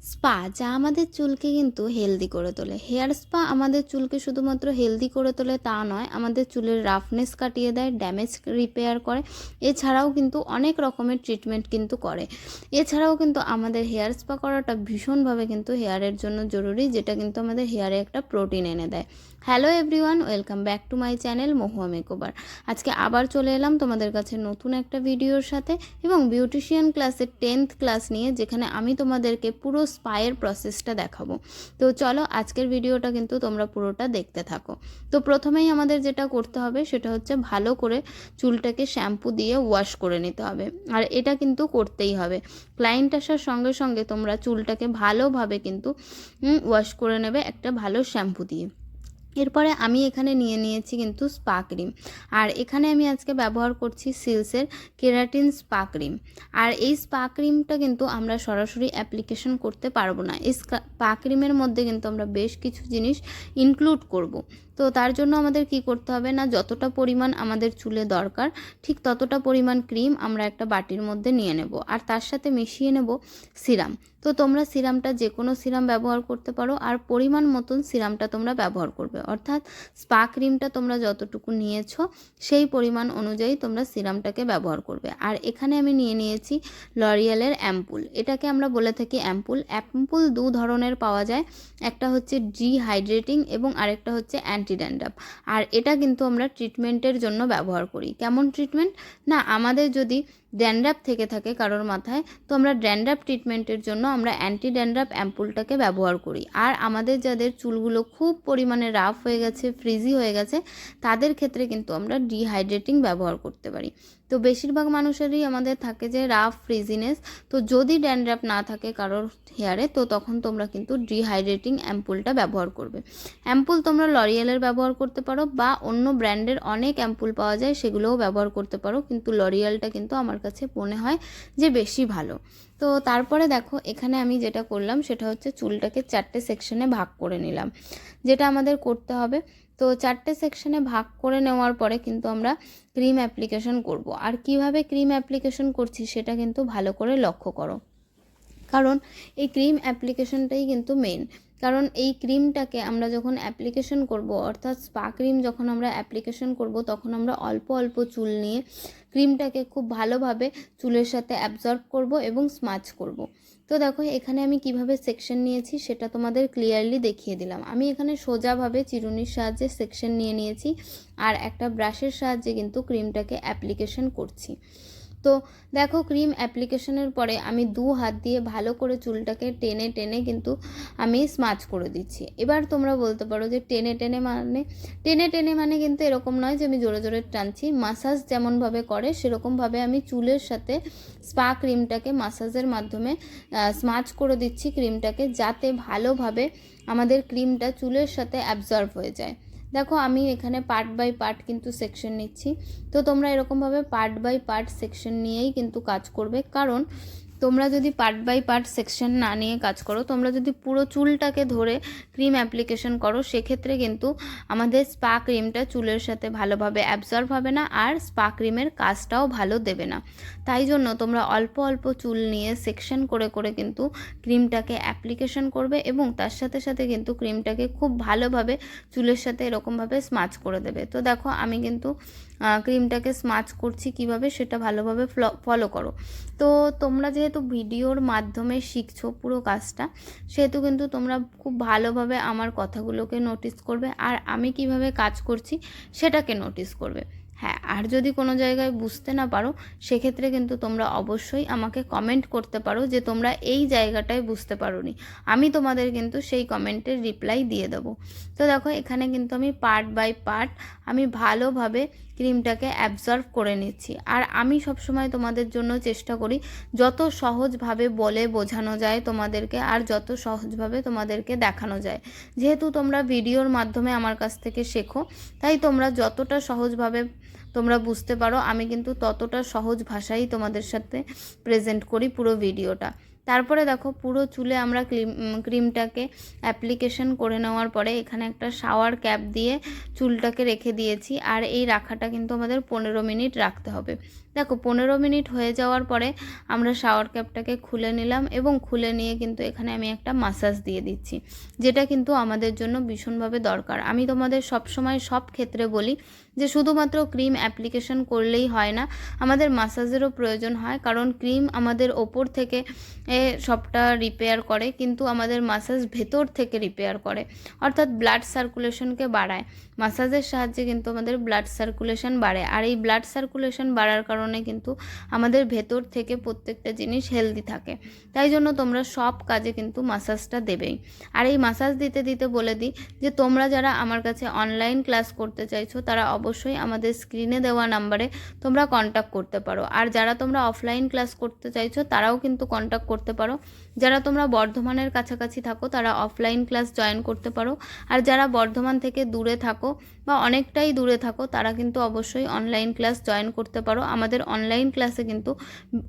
Spa যা আমাদের চুলকে কিন্তু হেলদি করে তোলে। হেয়ার স্পা আমাদের চুলকে শুধুমাত্র হেলদি করে তোলে তা নয়, আমাদের চুলের রাফনেস কাটিয়ে দেয় ড্যামেজ রিপেয়ার করে। এছাড়াও কিন্তু অনেক রকমের ট্রিটমেন্ট কিন্তু করে। এছাড়াও কিন্তু আমাদের হেয়ার স্পা করাটা ভীষণভাবে কিন্তু হেয়ারের জন্য জরুরি, যেটা কিন্তু আমাদের হেয়ারে একটা প্রোটিন এনে দেয়। Hello everyone welcome back to my channel Mahua makeover আজকে আবার চলে এলাম তোমাদের কাছে নতুন একটা ভিডিওর সাথে এবং বিউটিশিয়ান ক্লাসের টেন্থ ক্লাস নিয়ে, যেখানে আমি তোমাদেরকে পুরো স্পায়ের প্রসেসটা দেখাবো। তো চলো আজকের ভিডিওটা কিন্তু তোমরা পুরোটা দেখতে থাকো। তো প্রথমেই আমাদের যেটা করতে হবে সেটা হচ্ছে ভালো করে চুলটাকে শ্যাম্পু দিয়ে ওয়াশ করে নিতে হবে। আর এটা কিন্তু করতেই হবে। ক্লায়েন্ট আসার সঙ্গে সঙ্গে তোমরা চুলটাকে ভালোভাবে কিন্তু ওয়াশ করে নেবে একটা ভালো শ্যাম্পু দিয়ে। এরপরে আমি এখানে নিয়ে নিয়েছি কিন্তু স্পা ক্রিম। আর এখানে আমি আজকে ব্যবহার করছি সিলসের কেরাটিন স্পা ক্রিম। আর এই স্পা ক্রিমটা কিন্তু আমরা সরাসরি অ্যাপ্লিকেশন করতে পারব না। এই স্পা ক্রিমের মধ্যে কিন্তু আমরা বেশ কিছু জিনিস ইনক্লুড করব। তো তার জন্য আমাদের কি করতে হবে না, যতটা পরিমাণ আমাদের চুলে দরকার, ঠিক ততটা পরিমাণ ক্রিম আমরা একটা বাটির মধ্যে নিয়ে নেব। আর তার সাথে মিশিয়ে নেব সিরাম। তো তোমরা সিরামটা যে কোনো সিরাম ব্যবহার করতে পারো। আর পরিমাণ মতন সিরামটা তোমরা ব্যবহার করবে। অর্থাৎ স্পা ক্রিমটা তোমরা যতটুকু নিয়েছো, সেই পরিমাণ অনুযায়ী তোমরা সিরামটাকে ব্যবহার করবে। আর এখানে আমি নিয়ে নিয়েছি লরিয়ালের অ্যাম্পুল। এটাকে আমরা বলে থাকি অ্যাম্পুল। অ্যাম্পুল দু ধরনের পাওয়া যায়। একটা হচ্ছে ডি হাইড্রেটিং এবং আরেকটা হচ্ছে অ্যান্টি ড্যান্ড্রাফ আর এটা কিন্তু আমরা ট্রিটমেন্টের জন্য ব্যবহার করি। কেমন ট্রিটমেন্ট? না, আমাদের যদি ড্যান্ড্রাফ থেকে থাকে কারোর মাথায়, তো আমরা ড্যান্ড্রাফ ট্রিটমেন্টের জন্য আমরা অ্যান্টি ড্যান্ড্রাফ অ্যাম্পুলটাকে ব্যবহার করি। আর আমাদের যাদের চুলগুলো খুব পরিমাণে রাফ হয়ে গেছে ফ্রিজি হয়ে গেছে, তাদের ক্ষেত্রে কিন্তু আমরা ডিহাইড্রেটিং ব্যবহার করতে পারি। তো বেশিরভাগ মানুষেরই আমাদের থাকে যে রাফ ফ্রিজিনেস তো যদি ড্যান্ড্রাফ না থাকে কারোর হেয়ারে তো তখন তোমরা কিন্তু ডিহাইড্রেটিং অ্যাম্পুলটা ব্যবহার করবে। অ্যাম্পুল তোমরা লরিয়ালের ব্যবহার করতে পারো বা অন্য ব্র্যান্ডের অনেক অ্যাম্পুল পাওয়া যায়, সেগুলোও ব্যবহার করতে পারো। কিন্তু লরিয়ালটা কিন্তু আমার কাছে মনে হয় যে বেশি ভালো। তো তারপরে দেখো, এখানে আমি যেটা করলাম, সেটা হচ্ছে চুলটাকে চারটে সেকশনে ভাগ করে নিলাম। যেটা আমাদের করতে হবে তো চারটে সেকশনে ভাগ করে নেওয়ার পরে কিন্তু আমরা ক্রিম অ্যাপ্লিকেশন করব। আর কীভাবে ক্রিম অ্যাপ্লিকেশন করছি সেটা কিন্তু ভালো করে লক্ষ্য করো। কারণ এই ক্রিম অ্যাপ্লিকেশনটাই কিন্তু মেন কারণ এই ক্রিমটাকে আমরা যখন অ্যাপ্লিকেশন করব, অর্থাৎ স্পা ক্রিম যখন আমরা অ্যাপ্লিকেশন করব, তখন আমরা অল্প অল্প চুল নিয়ে ক্রিমটাকে খুব ভালোভাবে চুলের সাথে অ্যাবজর্ব করব এবং স্মাচ করব। তো দেখো, এখানে আমি কীভাবে সেকশন নিয়েছি সেটা তোমাদের ক্লিয়ারলি দেখিয়ে দিলাম। আমি এখানে সোজাভাবে চিরুনির সাহায্যে সেকশন নিয়ে নিয়েছি আর একটা ব্রাশের সাহায্যে কিন্তু ক্রিমটাকে অ্যাপ্লিকেশন করছি। তো দেখো ক্রিম অ্যাপ্লিকেশনের পরে আমি দু হাত দিয়ে ভালো করে চুলটাকে টেনে টেনে কিন্তু আমি স্মাচ করে দিচ্ছি। এবার তোমরা বলতে পারো যে টেনে টেনে মানে টেনে টেনে মানে কিন্তু এরকম নয় যে আমি জোরে জোরে টানছি। মাসাজ যেমনভাবে করে, সেরকমভাবে আমি চুলের সাথে স্পা ক্রিমটাকে মাসাজের মাধ্যমে স্মাচ করে দিচ্ছি ক্রিমটাকে যাতে ভালোভাবে আমাদের ক্রিমটা চুলের সাথে অ্যাবজর্ভ হয়ে যায়। দেখো আমি এখানে পার্ট বাই পার্ট কিন্তু সেকশন নিচ্ছি। তো তোমরা এরকমভাবে পার্ট বাই পার্ট সেকশন নিয়েই কিন্তু কাজ করবে। কারণ তোমরা যদি পার্ট বাই পার্ট সেকশন না নিয়ে কাজ করো, তোমরা যদি পুরো চুলটাকে ধরে ক্রিম অ্যাপ্লিকেশন করো, সেক্ষেত্রে কিন্তু আমাদের স্পা ক্রিমটা চুলের সাথে ভালোভাবে অ্যাবজর্ভ হবে না আর স্পা ক্রিমের কাজটাও ভালো দেবে না। তাই জন্য তোমরা অল্প অল্প চুল নিয়ে সেকশন করে করে কিন্তু ক্রিমটাকে অ্যাপ্লিকেশন করবে এবং তার সাথে সাথে কিন্তু ক্রিমটাকে খুব ভালোভাবে চুলের সাথে এরকমভাবে স্মাচ করে দেবে। তো দেখো, আমি কিন্তু ক্রিমটাকে স্মাচ করছি কীভাবে সেটা ভালোভাবে ফলো করো। তো তোমরা যেহেতু ভিডিওর মাধ্যমে শিখছো পুরো কাজটা, সেহেতু কিন্তু তোমরা খুব ভালোভাবে আমার কথাগুলোকে নোটিস করবে আর আমি কীভাবে কাজ করছি সেটাকে নোটিস করবে। হ্যাঁ আর যদি কোনো জায়গায় বুঝতে না পারো, সেক্ষেত্রে কিন্তু তোমরা অবশ্যই আমাকে কমেন্ট করতে পারো যে তোমরা এই জায়গাটায় বুঝতে পারোনি। আমি তোমাদের কিন্তু সেই কমেন্টের রিপ্লাই দিয়ে দেবো। তো দেখো, এখানে কিন্তু আমি পার্ট বাই পার্ট আমি ভালোভাবে ক্রিমটাকে অ্যাবজর্ভ করে নিচ্ছি। আর আমি সবসময় তোমাদের জন্য চেষ্টা করি, যত সহজভাবে বলে বোঝানো যায় তোমাদেরকে আর যত সহজভাবে তোমাদেরকে দেখানো যায়। যেহেতু তোমরা ভিডিওর মাধ্যমে আমার কাছ থেকে শেখো, তাই তোমরা যতটা সহজভাবে তোমরা বুঝতে পারো, আমি কিন্তু ততটা সহজ ভাষাই তোমাদের সাথে প্রেজেন্ট করি পুরো ভিডিওটা। তারপরে দেখো পুরো চুলে আমরা ক্রিম ক্রিমটাকে অ্যাপ্লিকেশন করে নেওয়ার পরে এখানে একটা শাওয়ার ক্যাপ দিয়ে চুলটাকে রেখে দিয়েছি। আর এই রাখাটা কিন্তু আমাদের পনেরো মিনিট রাখতে হবে। দেখো, পনেরো মিনিট হয়ে যাওয়ার পরে আমরা শাওয়ার ক্যাপটাকে খুলে নিলাম এবং খুলে নিয়ে কিন্তু এখানে আমি একটা মাসাজ দিয়ে দিচ্ছি, যেটা কিন্তু আমাদের জন্য ভীষণভাবে দরকার। আমি তোমাদের সব সময় সব ক্ষেত্রে বলি যে শুধুমাত্র ক্রিম অ্যাপ্লিকেশন করলেই হয় না, আমাদের মাসাজেরও প্রয়োজন হয়, কারণ ক্রিম আমাদের ওপর থেকে সবটা রিপেয়ার করে, কিন্তু আমাদের মাসাজ ভেতর থেকে রিপেয়ার করে। অর্থাৎ ব্লাড সার্কুলেশনকে বাড়ায়। মাসাজের সাহায্যে কিন্তু আমাদের ব্লাড সার্কুলেশন বাড়ে। আর এই ব্লাড সার্কুলেশন বাড়ার কারণে কিন্তু আমাদের ভেতর থেকে প্রত্যেকটা জিনিস হেলদি থাকে। তাই জন্য তোমরা সব কাজে কিন্তু মাসাজটা দেবেই। আর এই মাসাজ দিতে দিতে বলে দিই যে, তোমরা যারা আমার কাছে অনলাইন ক্লাস করতে চাইছো, তারা অবশ্যই আমাদের স্ক্রিনে দেওয়া নাম্বারে তোমরা কন্ট্যাক্ট করতে পারো। আর যারা তোমরা অফলাইন ক্লাস করতে চাইছো, তারাও কিন্তু কন্ট্যাক্ট করতে পারো। যারা তোমরা বর্ধমানের কাছাকাছি থাকো, তারা অফলাইন ক্লাস জয়েন করতে পারো। আর যারা বর্ধমান থেকে দূরে থাকো বা অনেকটাই দূরে থাকো, তারা কিন্তু অবশ্যই অনলাইন ক্লাস জয়েন করতে পারো। আমাদের অনলাইন ক্লাসে কিন্তু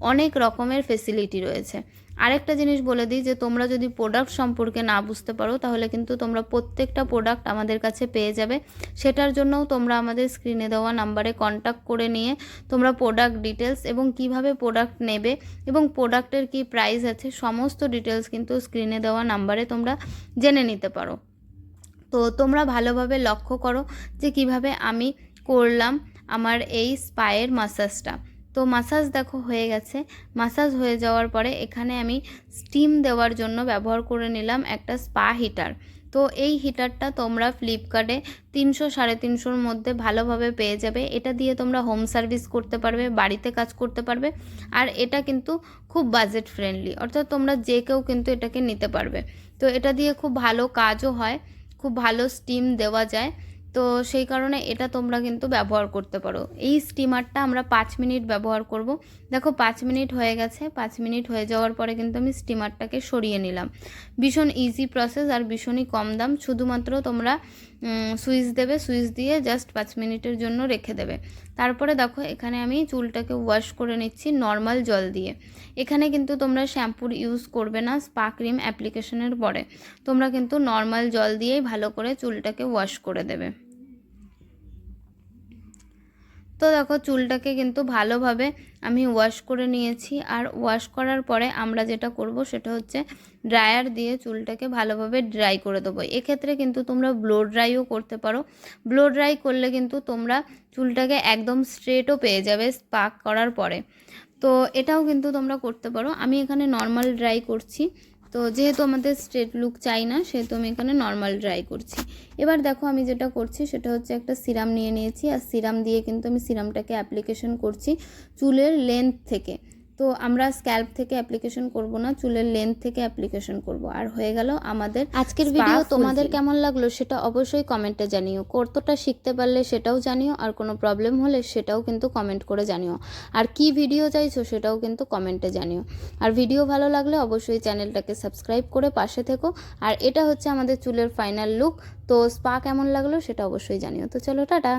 অনেক রকমের ফেসিলিটি রয়েছে। আরেকটা জিনিস বলে দিই যে, তোমরা যদি প্রোডাক্ট সম্পর্কে না বুঝতে পারো, তাহলে কিন্তু তোমরা প্রত্যেকটা প্রোডাক্ট আমাদের কাছে পেয়ে যাবে। সেটার জন্যও তোমরা আমাদের স্ক্রিনে দেওয়া নাম্বারে কন্ট্যাক্ট করে নিয়ে তোমরা প্রোডাক্ট ডিটেলস এবং কীভাবে প্রোডাক্ট নেবে এবং প্রোডাক্টের কি প্রাইস আছে, সমস্ত ডিটেলস কিন্তু স্ক্রিনে দেওয়া নাম্বারে তোমরা জেনে নিতে পারো। তো তোমরা ভালোভাবে লক্ষ্য করো যে, কীভাবে আমি করলাম। আমার এই স্পায়ের মাসাজটা। তো মাসাজ দেখো হয়ে গেছে। মাসাজ হয়ে যাওয়ার পরে এখানে আমি স্টিম দেওয়ার জন্য ব্যবহার করে নিলাম একটা স্পা হিটার। তো এই হিটারটা তোমরা ফ্লিপকার্টে তিনশো সাড়ে তিনশোর মধ্যে ভালোভাবে পেয়ে যাবে। এটা দিয়ে তোমরা হোম সার্ভিস করতে পারবে, বাড়িতে কাজ করতে পারবে। আর এটা কিন্তু খুব বাজেট ফ্রেন্ডলি, অর্থাৎ তোমরা যে কেউ কিন্তু এটাকে নিতে পারবে। তো এটা দিয়ে খুব ভালো কাজও হয়, খুব ভালো স্টিম দেওয়া যায়। তো সেই কারণে এটা তোমরা কিন্তু ব্যবহার করতে পারো। এই স্টিমারটা আমরা পাঁচ মিনিট ব্যবহার করব। দেখো পাঁচ মিনিট হয়ে গেছে। পাঁচ মিনিট হয়ে যাওয়ার পরে কিন্তু আমি স্টিমারটাকে সরিয়ে নিলাম। ভীষণ ইজি প্রসেস আর ভীষণই কম দাম। শুধুমাত্র তোমরা সুইচ দেবে, সুইচ দিয়ে জাস্ট পাঁচ মিনিটের জন্য রেখে দেবে। তারপরে দেখো এখানে আমি চুলটাকে ওয়াশ করে নিচ্ছি নর্মাল জল দিয়ে। এখানে কিন্তু তোমরা শ্যাম্পুর ইউজ করবে না স্পা ক্রিম অ্যাপ্লিকেশনের পরে। তোমরা কিন্তু নর্মাল জল দিয়েই ভালো করে চুলটাকে ওয়াশ করে দেবে। তো দেখো চুলটাকে কিন্তু ভালোভাবে আমি ওয়াশ করে নিয়েছি। আর ওয়াশ করার পরে আমরা যেটা করব সেটা হচ্ছে ড্রায়ার দিয়ে চুলটাকে ভালোভাবে ড্রাই করে দেবো। এক্ষেত্রে কিন্তু তোমরা ব্লো ড্রাইও করতে পারো। ব্লো ড্রাই করলে কিন্তু তোমরা চুলটাকে একদম স্ট্রেটও পেয়ে যাবে স্পাক করার পরে। তো এটাও কিন্তু তোমরা করতে পারো। আমি এখানে নর্মাল ড্রাই করছি। তো যেহেতু আমাদের স্ট্রেট লুক চাই না, সেহেতু আমি এখানে নর্মাল ড্রাই করছি। এবার দেখো আমি যেটা করছি, সেটা হচ্ছে একটা সিরাম নিয়ে নিয়েছি। আর সিরাম দিয়ে কিন্তু আমি সিরামটাকে অ্যাপ্লিকেশন করছি চুলের লেন্থ থেকে। তো আমরা স্ক্যাল্প থেকে অ্যাপ্লিকেশন করব না চুলের লেন্থ থেকে অ্যাপ্লিকেশন করব। আর হয়ে গেল আমাদের আজকের ভিডিও তোমাদের কেমন লাগল সেটা অবশ্যই কমেন্টে জানিও। কতটা শিখতে পারলে সেটাও জানিও আর কোনো প্রবলেম হলে সেটাও কিন্তু কমেন্ট করে জানিও। আর কি ভিডিও চাইছো সেটাও কিন্তু কমেন্টে জানিও। আর ভিডিও ভালো লাগলে অবশ্যই চ্যানেলটাকে সাবস্ক্রাইব করে পাশে থেকো। আর এটা হচ্ছে আমাদের চুলের ফাইনাল লুক তো স্পা কেমন লাগল সেটা অবশ্যই জানিও। তো চলো টাটা।